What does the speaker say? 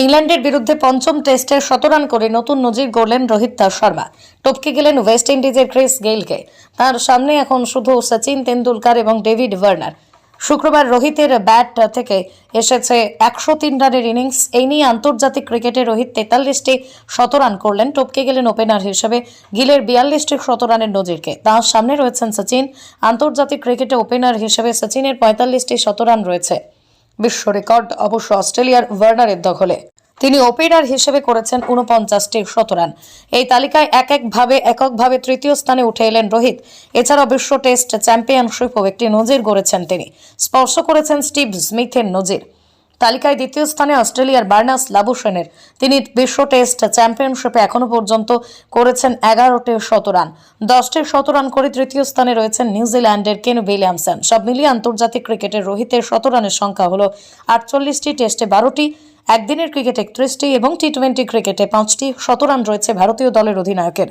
ইংল্যান্ডের বিরুদ্ধে পঞ্চম টেস্টে শতরান করে নতুন নজির গড়লেন রোহিত শর্মা। টপকে গেলেন ওয়েস্ট ইন্ডিজের ক্রিস গেইলকে। তার সামনে এখন শুধু সচিন তেন্ডুলকার এবং ডেভিড ওয়ার্নার শুক্রবার রোহিতের ব্যাট থেকে এসেছে একশো তিন রানের ইনিংস। এই নিয়ে আন্তর্জাতিক ক্রিকেটে রোহিত তেতাল্লিশটি শতরান করলেন। টপকে গেলেন ওপেনার হিসেবে গিলের বিয়াল্লিশটি শতরানের নজিরকে। তার সামনে রয়েছেন সচিন। আন্তর্জাতিক ক্রিকেটে ওপেনার হিসেবে সচিনের পঁয়তাল্লিশটি শতরান রয়েছে। বিশ্ব রেকর্ড অবশ্য অস্ট্রেলিয়ার ওয়ার্নারের দখলে। তিনি ওপেনার হিসেবে করেছেন উনপঞ্চাশটি শতরান এই তালিকায় এক একভাবে এককভাবে তৃতীয় স্থানে উঠে এলেন রোহিত। এছাড়াও বিশ্ব টেস্ট চ্যাম্পিয়নশিপও একটি নজির গড়েছেন তিনি। স্পর্শ করেছেন স্টিভ স্মিথের নজির। তালিকায় দ্বিতীয় স্থানে অস্ট্রেলিয়ার বার্নাস লাবুসেনের তিনি বিশ্ব টেস্ট চ্যাম্পিয়নশিপে এখনও পর্যন্ত করেছেন এগারোটি শতরান দশটি শতরান করে তৃতীয় স্থানে রয়েছেন নিউজিল্যান্ডের কেন উইলিয়ামসন। সব মিলিয়ে আন্তর্জাতিক ক্রিকেটের রোহিতের শতরানের সংখ্যা হল আটচল্লিশটি, টেস্টে বারোটি। একদিনের ক্রিকেটে একত্রিশটি এবং টি টোয়েন্টি ক্রিকেটে পাঁচটি শতরান রয়েছে ভারতীয় দলের অধিনায়কের।